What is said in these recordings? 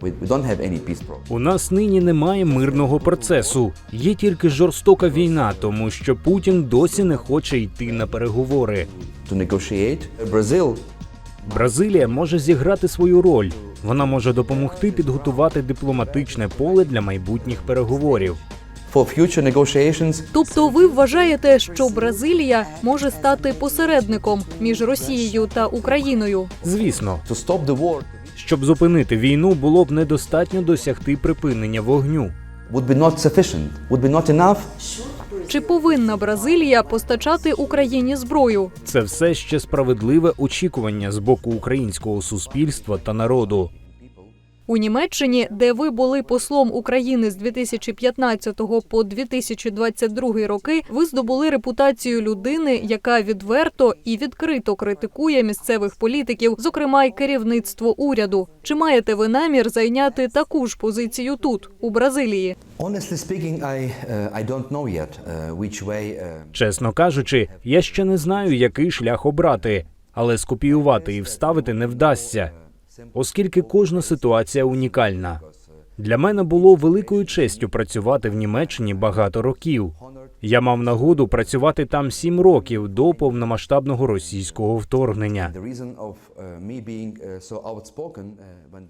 We, we don't have any peace. У нас нині немає мирного процесу. Є тільки жорстока війна, тому що Путін досі не хоче йти на переговори. To negotiate, Brazil Бразилія може зіграти свою роль. Вона може допомогти підготувати дипломатичне поле для майбутніх переговорів. for future negotiations. Тобто ви вважаєте, що Бразилія може стати посередником між Росією та Україною? Звісно, To stop the war щоб зупинити війну, було б недостатньо досягти припинення вогню. would be not sufficient, would be not enough. Чи повинна Бразилія постачати Україні зброю? Це все ще справедливе очікування з боку українського суспільства та народу. У Німеччині, де ви були послом України з 2015 по 2022 роки, ви здобули репутацію людини, яка відверто і відкрито критикує місцевих політиків, зокрема й керівництво уряду. Чи маєте ви намір зайняти таку ж позицію тут, у Бразилії? Uh, uh. Uh, Чесно кажучи, я ще не знаю, який шлях обрати, але скопіювати і вставити не вдасться, оскільки кожна ситуація унікальна. Для мене було великою честю працювати в Німеччині багато років. Я мав нагоду працювати там сім років до повномасштабного російського вторгнення.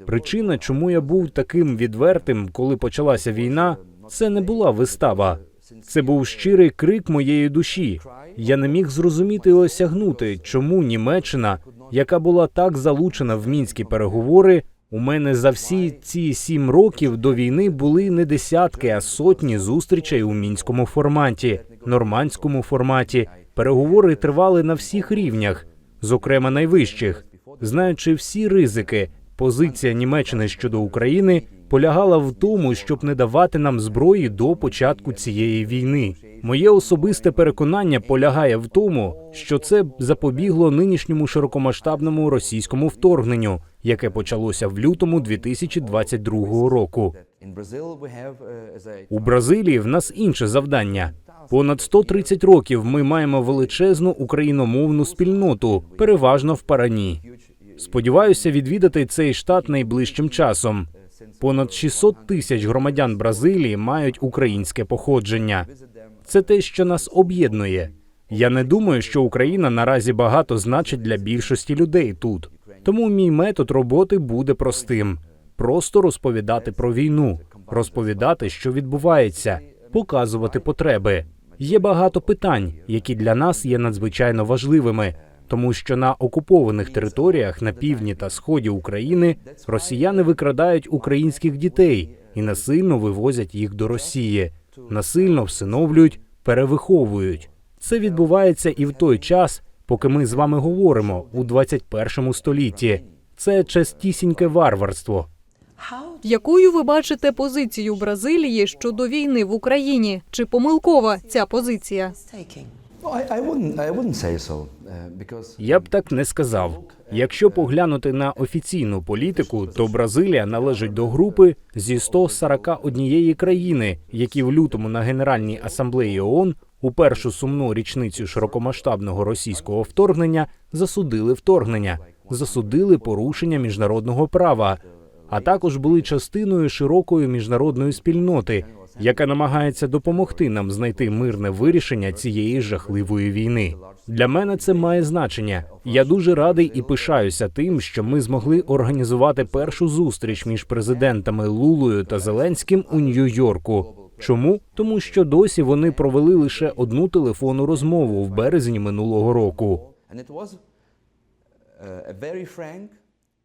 Причина, чому я був таким відвертим, коли почалася війна, це не була вистава. Це був щирий крик моєї душі. Я не міг зрозуміти і осягнути, чому Німеччина, яка була так залучена в мінські переговори, у мене за всі ці сім років до війни були не десятки, а сотні зустрічей у мінському форматі, нормандському форматі. Переговори тривали на всіх рівнях, зокрема найвищих. Знаючи всі ризики, позиція Німеччини щодо України полягала в тому, щоб не давати нам зброї до початку цієї війни. Моє особисте переконання полягає в тому, що це запобігло нинішньому широкомасштабному російському вторгненню, яке почалося в лютому 2022 року. У Бразилії в нас інше завдання. Понад 130 років ми маємо величезну україномовну спільноту, переважно в Парані. Сподіваюся відвідати цей штат найближчим часом. Понад 600 тисяч громадян Бразилії мають українське походження. Це те, що нас об'єднує. Я не думаю, що Україна наразі багато значить для більшості людей тут. Тому мій метод роботи буде простим: просто розповідати про війну, розповідати, що відбувається, показувати потреби. Є багато питань, які для нас є надзвичайно важливими, тому що на окупованих територіях на півдні та сході України росіяни викрадають українських дітей і насильно вивозять їх до Росії, насильно всиновлюють, перевиховують. Це відбувається і в той час, поки ми з вами говоримо у 21 столітті. Це частісіньке варварство. Якою ви бачите позицію Бразилії щодо війни в Україні? Чи помилкова ця позиція? Uh, Я б так не сказав. Якщо поглянути на офіційну політику, то Бразилія належить до групи зі 141 країни, які в лютому на Генеральній асамблеї ООН у першу сумну річницю широкомасштабного російського вторгнення засудили вторгнення, засудили порушення міжнародного права, а також були частиною широкої міжнародної спільноти, яка намагається допомогти нам знайти мирне вирішення цієї жахливої війни. Для мене це має значення. Я дуже радий і пишаюся тим, що ми змогли організувати першу зустріч між президентами Лулою та Зеленським у Нью-Йорку. Чому? Тому що досі вони провели лише одну телефонну розмову в березні минулого року.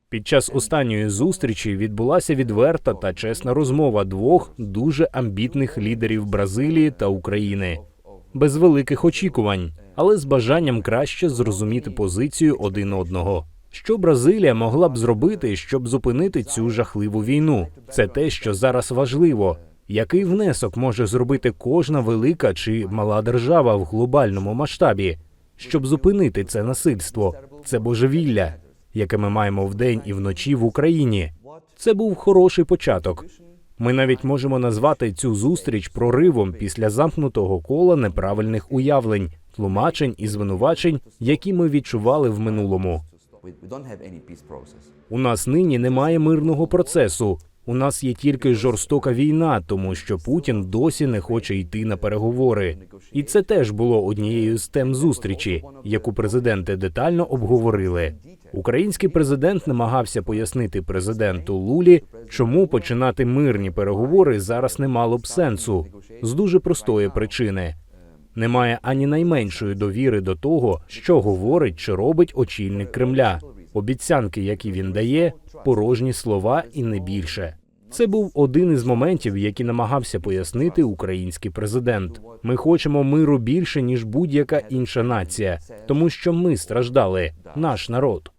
Під час останньої зустрічі відбулася відверта та чесна розмова двох дуже амбітних лідерів Бразилії та України, без великих очікувань, але з бажанням краще зрозуміти позицію один одного. Що Бразилія могла б зробити, щоб зупинити цю жахливу війну? Це те, що зараз важливо. Який внесок може зробити кожна велика чи мала держава в глобальному масштабі, щоб зупинити це насильство, це божевілля, яке ми маємо вдень і вночі в Україні? Це був хороший початок. Ми навіть можемо назвати цю зустріч проривом після замкнутого кола неправильних уявлень, тлумачень і звинувачень, які ми відчували в минулому. У нас нині немає мирного процесу. У нас є тільки жорстока війна, тому що Путін досі не хоче йти на переговори. І це теж було однією з тем зустрічі, яку президенти детально обговорили. Український президент намагався пояснити президенту Лулі, чому починати мирні переговори зараз не мало б сенсу з дуже простої причини. Немає ані найменшої довіри до того, що говорить чи робить очільник Кремля. Обіцянки, які він дає, порожні слова і не більше. Це був один із моментів, які намагався пояснити український президент. Ми хочемо миру більше ніж будь-яка інша нація, тому що ми страждали, наш народ.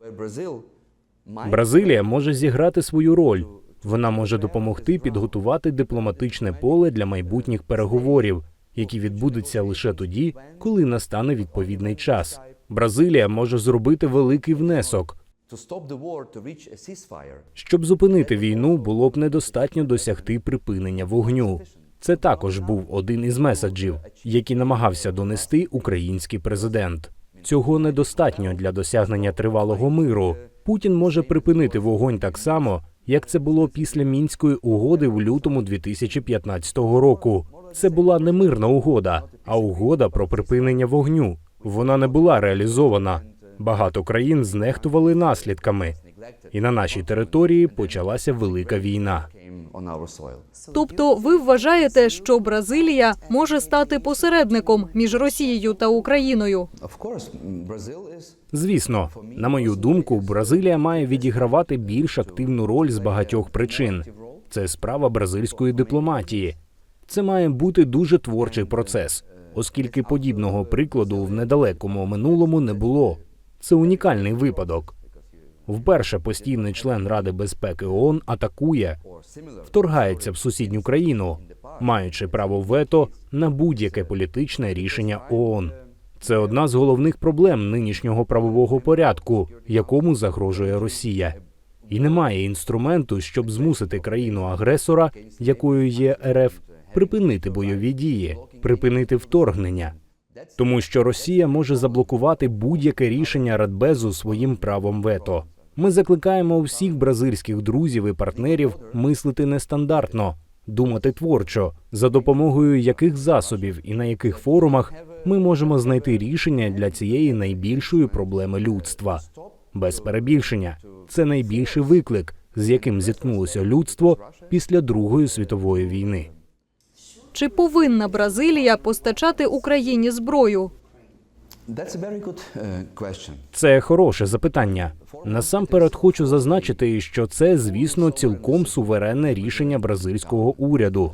Бразилія може зіграти свою роль. Вона може допомогти підготувати дипломатичне поле для майбутніх переговорів, які відбудуться лише тоді, коли настане відповідний час. Бразилія може зробити великий внесок. Щоб зупинити війну, було б недостатньо досягти припинення вогню. Це також був один із меседжів, які намагався донести український президент. Цього недостатньо для досягнення тривалого миру. Путін може припинити вогонь так само, як це було після мінської угоди в лютому 2015 року. Це була не мирна угода, а угода про припинення вогню. Вона не була реалізована. Багато країн знехтували наслідками, і на нашій території почалася велика війна. Тобто, ви вважаєте, що Бразилія може стати посередником між Росією та Україною? Звісно, на мою думку, Бразилія має відігравати більш активну роль з багатьох причин. Це справа бразильської дипломатії. Це має бути дуже творчий процес, оскільки подібного прикладу в недалекому минулому не було. Це унікальний випадок. Вперше постійний член Ради безпеки ООН атакує, вторгається в сусідню країну, маючи право вето на будь-яке політичне рішення ООН. Це одна з головних проблем нинішнього правового порядку, якому загрожує Росія. І немає інструменту, щоб змусити країну-агресора, якою є РФ, припинити бойові дії, припинити вторгнення. Тому що Росія може заблокувати будь-яке рішення Радбезу своїм правом вето. Ми закликаємо всіх бразильських друзів і партнерів мислити нестандартно, думати творчо, за допомогою яких засобів і на яких форумах ми можемо знайти рішення для цієї найбільшої проблеми людства. Без перебільшення, це найбільший виклик, з яким зіткнулося людство після Другої світової війни. Чи повинна Бразилія постачати Україні зброю? Uh. Це хороше запитання. Насамперед хочу зазначити, що це, звісно, цілком суверенне рішення бразильського уряду,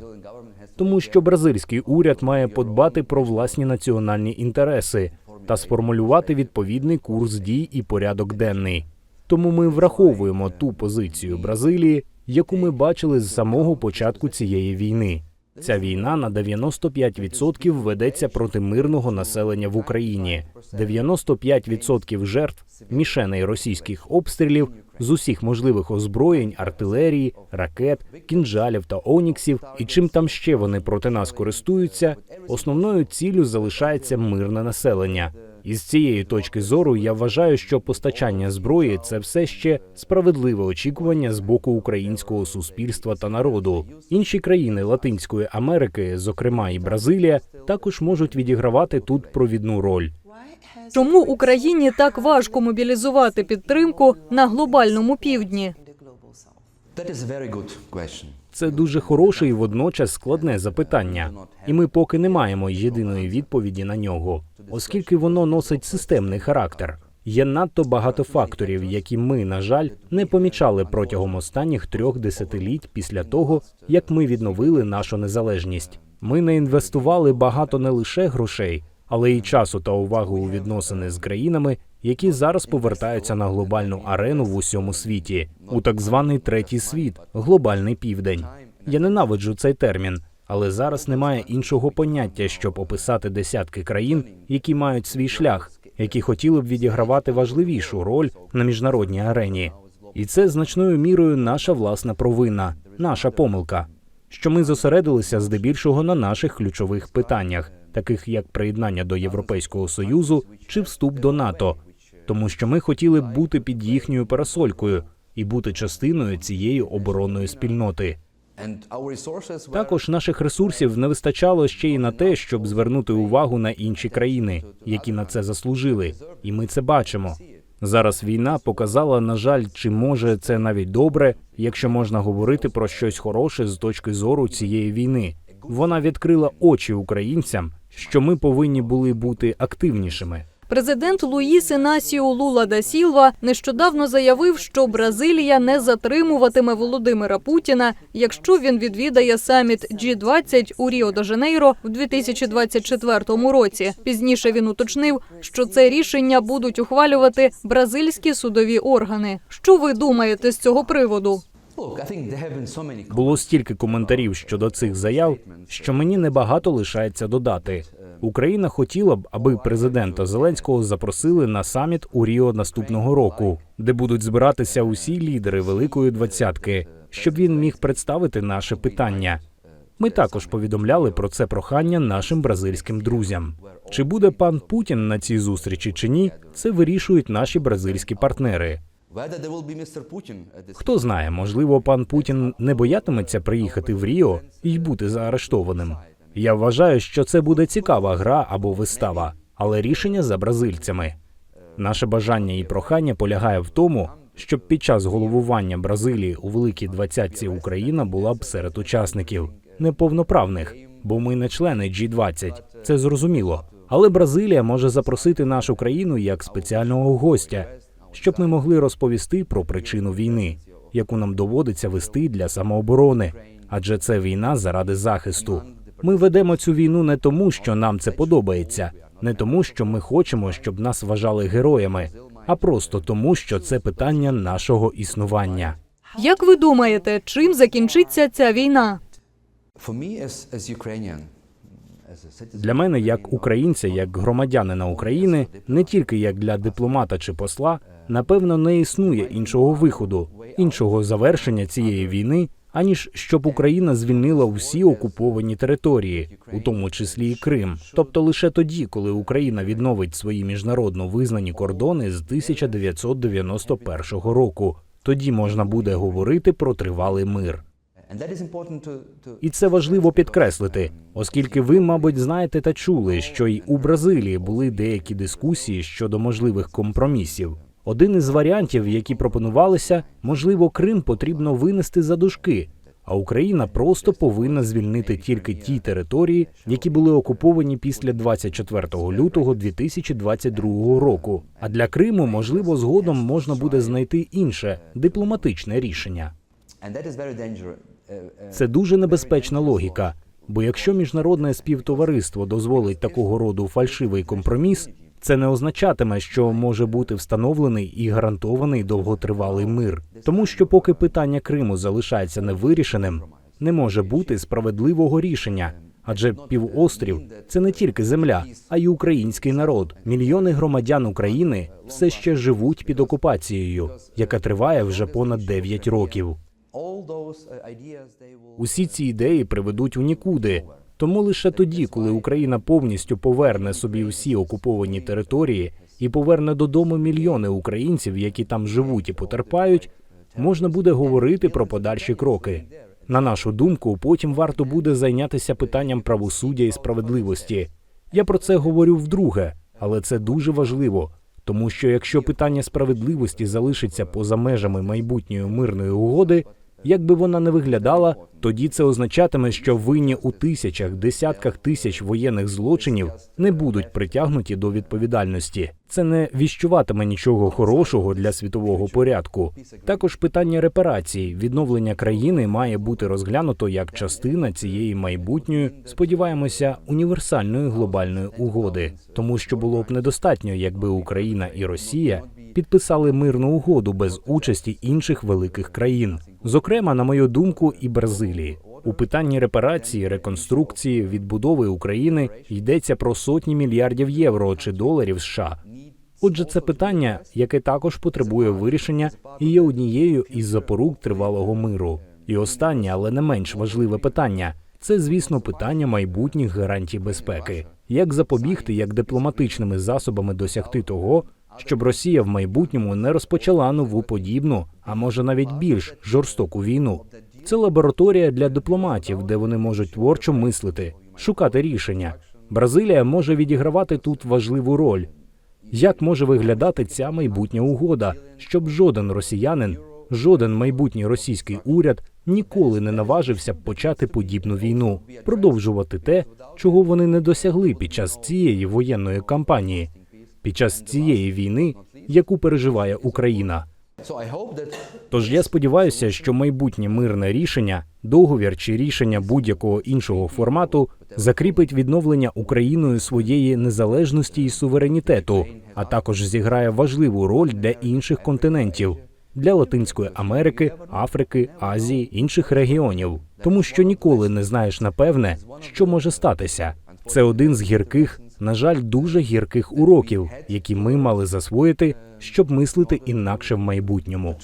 тому що бразильський уряд має подбати про власні національні інтереси та сформулювати відповідний курс дій і порядок денний. Тому ми враховуємо ту позицію Бразилії, яку ми бачили з самого початку цієї війни. Ця війна на 95% ведеться проти мирного населення в Україні. 95% жертв мішеней російських обстрілів з усіх можливих озброєнь, артилерії, ракет, кінжалів та оніксів, і чим там ще вони проти нас користуються. Основною ціллю залишається мирне населення. І з цієї точки зору я вважаю, що постачання зброї це все ще справедливе очікування з боку українського суспільства та народу. Інші країни Латинської Америки, зокрема і Бразилія, також можуть відігравати тут провідну роль. Чому Україні так важко мобілізувати підтримку на глобальному півдні? That is a very good question. Це дуже хороше і водночас складне запитання, і ми поки не маємо єдиної відповіді на нього, оскільки воно носить системний характер. Є надто багато факторів, які ми, на жаль, не помічали протягом останніх трьох десятиліть після того, як ми відновили нашу незалежність. Ми не інвестували багато не лише грошей, але й часу та увагу у відносини з країнами, які зараз повертаються на глобальну арену в усьому світі, у так званий третій світ, глобальний південь. Я ненавиджу цей термін, але зараз немає іншого поняття, щоб описати десятки країн, які мають свій шлях, які хотіли б відігравати важливішу роль на міжнародній арені. І це значною мірою наша власна провина, наша помилка, що ми зосередилися здебільшого на наших ключових питаннях, таких як приєднання до Європейського союзу чи вступ до НАТО, тому що ми хотіли б бути під їхньою парасолькою, і бути частиною цієї оборонної спільноти. Також наших ресурсів не вистачало ще й на те, щоб звернути увагу на інші країни, які на це заслужили, і ми це бачимо. Зараз війна показала, на жаль, чи може це навіть добре, якщо можна говорити про щось хороше з точки зору цієї війни. Вона відкрила очі українцям, що ми повинні були бути активнішими. Президент Луїс Інасіо Лула да Сілва нещодавно заявив, що Бразилія не затримуватиме Володимира Путіна, якщо він відвідає саміт G20 у Ріо де Жанейро в 2024 році. Пізніше він уточнив, що це рішення будуть ухвалювати бразильські судові органи. Що ви думаєте з цього приводу? Було стільки коментарів щодо цих заяв, що мені небагато лишається додати. Україна хотіла б, аби президента Зеленського запросили на саміт у Ріо наступного року, де будуть збиратися усі лідери Великої двадцятки, щоб він міг представити наше питання. Ми також повідомляли про це прохання нашим бразильським друзям. Чи буде пан Путін на цій зустрічі чи ні, це вирішують наші бразильські партнери. Хто знає, можливо, пан Путін не боятиметься приїхати в Ріо і бути заарештованим. Я вважаю, що це буде цікава гра або вистава, але рішення за бразильцями. Наше бажання і прохання полягає в тому, щоб під час головування Бразилії у великій двадцятці Україна була б серед учасників неповноправних, бо ми не члени G20, Це зрозуміло. Але Бразилія може запросити нашу країну як спеціального гостя, щоб ми могли розповісти про причину війни, яку нам доводиться вести для самооборони, адже це війна заради захисту. Ми ведемо цю війну не тому, що нам це подобається, не тому, що ми хочемо, щоб нас вважали героями, а просто тому, що це питання нашого існування. Як ви думаєте, чим закінчиться ця війна? Для мене, як українця, як громадянина України, не тільки як для дипломата чи посла, напевно, не існує іншого виходу, іншого завершення цієї війни, аніж щоб Україна звільнила всі окуповані території, у тому числі і Крим. Тобто лише тоді, коли Україна відновить свої міжнародно визнані кордони з 1991 року, тоді можна буде говорити про тривалий мир. І це важливо підкреслити, оскільки ви, мабуть, знаєте та чули, що й у Бразилії були деякі дискусії щодо можливих компромісів. Один із варіантів, які пропонувалися, можливо, Крим потрібно винести за дужки, а Україна просто повинна звільнити тільки ті території, які були окуповані після 24 лютого 2022 року. А для Криму, можливо, згодом можна буде знайти інше дипломатичне рішення. Це дуже небезпечна логіка. Бо якщо міжнародне співтовариство дозволить такого роду фальшивий компроміс, це не означатиме, що може бути встановлений і гарантований довготривалий мир. Тому що поки питання Криму залишається невирішеним, не може бути справедливого рішення. Адже півострів це не тільки земля, а й український народ. Мільйони громадян України все ще живуть під окупацією, яка триває вже понад 9 років. Uh, Усі ці ідеї приведуть у нікуди. Тому лише тоді, коли Україна повністю поверне собі всі окуповані території і поверне додому мільйони українців, які там живуть і потерпають, можна буде говорити про подальші кроки. На нашу думку, потім варто буде зайнятися питанням правосуддя і справедливості. Я про це говорю вдруге, але це дуже важливо, тому що якщо питання справедливості залишиться поза межами майбутньої мирної угоди, як би вона не виглядала, тоді це означатиме, що винні у тисячах, десятках тисяч воєнних злочинів не будуть притягнуті до відповідальності. Це не віщуватиме нічого хорошого для світового порядку. Також питання репарацій, відновлення країни має бути розглянуто як частина цієї майбутньої, сподіваємося, універсальної глобальної угоди, тому що було б недостатньо, якби Україна і Росія підписали мирну угоду без участі інших великих країн, зокрема, на мою думку, і Бразилії. У питанні репарації, реконструкції, відбудови України йдеться про сотні мільярдів євро чи доларів США. Отже, це питання, яке також потребує вирішення і є однією із запорук тривалого миру. І останнє, але не менш важливе питання це, звісно, питання майбутніх гарантій безпеки. Як запобігти, як дипломатичними засобами досягти того, щоб Росія в майбутньому не розпочала нову подібну, а може навіть більш жорстоку війну. Це лабораторія для дипломатів, де вони можуть творчо мислити, шукати рішення. Бразилія може відігравати тут важливу роль. Як може виглядати ця майбутня угода, щоб жоден росіянин, жоден майбутній російський уряд ніколи не наважився почати подібну війну, продовжувати те, чого вони не досягли під час цієї воєнної кампанії, під час цієї війни, яку переживає Україна. Тож я сподіваюся, що майбутнє мирне рішення, договір чи рішення будь-якого іншого формату закріпить відновлення Україною своєї незалежності і суверенітету, а також зіграє важливу роль для інших континентів. Для Латинської Америки, Африки, Азії, інших регіонів, тому що ніколи не знаєш напевне, що може статися. Це один з гірких, на жаль, дуже гірких уроків, які ми мали засвоїти, щоб мислити інакше в майбутньому.